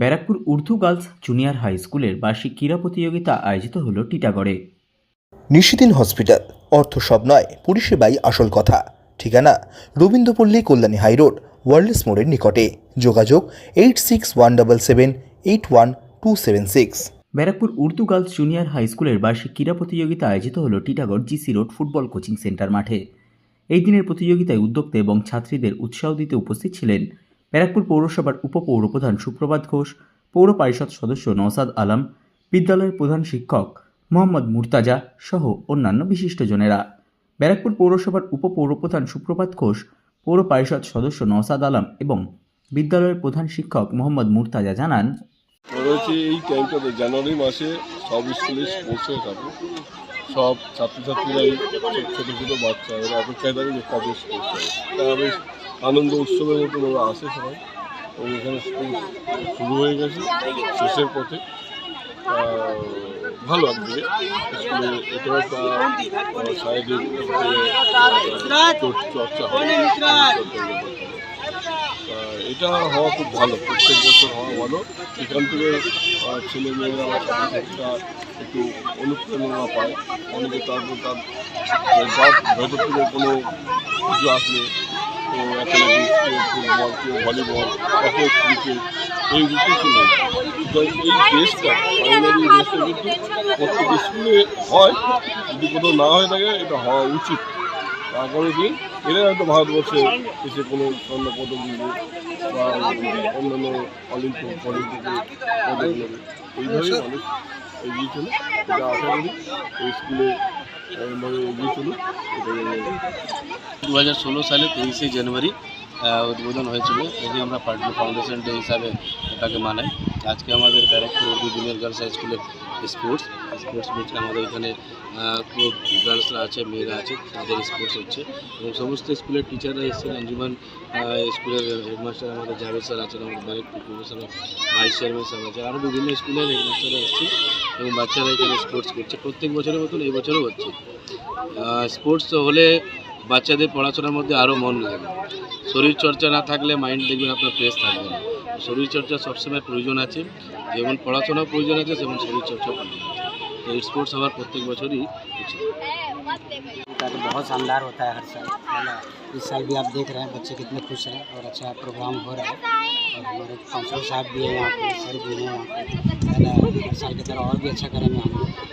Barrackpore Urdu girls junior high স্কুলের বার্ষিক ক্রীড়া প্রতিযোগিতা আয়োজিত হল টিটাগড়ে। নিশিদিন হসপিটাল অর্থ সব নয় পরিষেবাই আসল কথা। ঠিকানা রবীন্দ্রপল্লী কল্যাণী হাইরোড ওয়ার্ল্ডস মোড়ের নিকটে। যোগাযোগ eight six one double seven eight one two seven six. Barrackpore Urdu girls junior high স্কুলের বার্ষিক ক্রীড়া প্রতিযোগিতা আয়োজিত হল Titagarh GC road football coaching centre মাঠে। এই দিনের প্রতিযোগিতায় উদ্যোক্তা এবং ছাত্রীদের উৎসাহ দিতে উপস্থিত ছিলেন ব্যারাকপুর পৌরসভার উপপৌরপ্রধান সুপ্রভাত ঘোষ, পৌর পরিষদ সদস্য নওসাদ আলম, বিদ্যালয়ের প্রধান শিক্ষক মোহাম্মদ মুর্তাজা সহ অন্যান্য বিশিষ্টজনেরা। ব্যারাকপুর পৌরসভার উপপৌরপ্রধান সুপ্রভাত ঘোষ, পৌর পরিষদ সদস্য নওসাদ আলম এবং বিদ্যালয়ের প্রধান শিক্ষক মোহাম্মদ মুর্তাজা জানান এই টাইমটাতে জানুয়ারি মাসে সব স্কুলে স্পোর্টস হয়ে থাকে সব ছাত্রছাত্রীরাই ছোটো ছোটো বাচ্চা, এরা অপেক্ষায় থাকে যে কবে স্পোর্টস হবে আনন্দ উৎসবের মতন ওরা আসে সবাই। এবং এখানে শুরু হয়ে গেছে শেষের পথে। ভালো একদিকে স্কুলে এটাও একটা শারীরিক চর্চা এটা হওয়া খুব ভালো প্রত্যেক বছর হওয়া ভালো। এখান থেকে ছেলে মেয়েরা ছাত্রছাত্রীরা একটু অনুপ্রেরণা পায়। অনেকে তারপর তার ভেতর থেকে কোনো কিছু আসলে ভলিবল বা কেউ ক্রিকেট এই প্রত্যেক স্কুলে হয় যদি কোথাও না হয়ে থাকে এটা হওয়া উচিত তারপরে কি এরা হয়তো ভারতবর্ষে এসে কোনো স্বর্ণ পদক নেবে বা অন্যান্য অলিম্পিক অলিম্পিকে পদক নেবে এইভাবেই মানুষ এগিয়ে চলে এটা আশা করি এই স্কুলে এগিয়ে চলুক দু হাজার ষোলো সালে তেইশে জানুয়ারি উদ্বোধন হয়েছিল। এটি আমরা পার্টনার ফাউন্ডেশন ডে হিসাবে এটাকে মানাই। আজকে আমাদের ব্যারাকপুর জুনিয়র গার্লস হাই স্কুলের স্পোর্টস স্পোর্টস মিটে আমাদের এখানে গার্লসরা আছে মেয়েরা আছে তাদের স্পোর্টস হচ্ছে। এবং সমস্ত স্কুলের টিচাররা এসেছেন। আঞ্জুমান আহ, স্কুলের হেডমাস্টার আমাদের জাভেদ স্যার আছেন আমাদের ব্যারাকপুর পৌরসভা ভাইস চেয়ারম্যান স্যার আছে আরও বিভিন্ন স্কুলের হেডমাস্টাররা এসছে এবং বাচ্চারা এখানে স্পোর্টস করছে। প্রত্যেক বছরের মতন এই বছরও হচ্ছে। স্পোর্টস হলে বাচ্চাদের পড়াশোনার মধ্যে আরও মন লাগে শরীর চর্চা না থাকলে মাইন্ড দেখবেন আপনার ফ্রেশ থাকবে না শরীর চর্চা সবসময় প্রয়োজন আছে যেমন পড়াশোনার প্রয়োজন আছে তেমন শরীর চর্চা প্রয়োজন আছে তো স্পোর্টস হওয়ার প্রত্যেক বছরই উচিত का तो बहुत शानदार होता है हर साल है ना इस साल भी आप देख रहे हैं बच्चे कितने खुश हैं और अच्छा प्रोग्राम हो रहा है और हमारे काउंसलर साहब भी हैं यहाँ पे सर भी हैं यहाँ पे है ना हर साल की तरह और भी अच्छा करेंगे हम लोग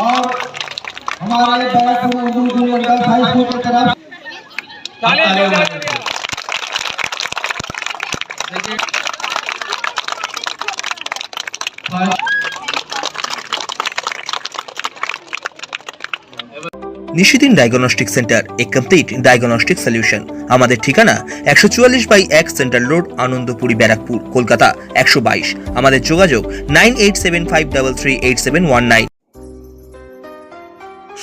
और हमारे बैरकपुर उर्दू जूनियर का हाई स्कूल की तरफ নিশিদিন ডায়াগনস্টিক সেন্টার এ কমপ্লিট ডায়াগনস্টিক সলিউশন আমাদের ঠিকানা একশো চুয়াল্লিশ বাই এক সেন্ট্রাল রোড আনন্দপুরি ব্যারাকপুর কলকাতা একশো বাইশ আমাদের যোগাযোগ nine eight seven five double three eight seven one nine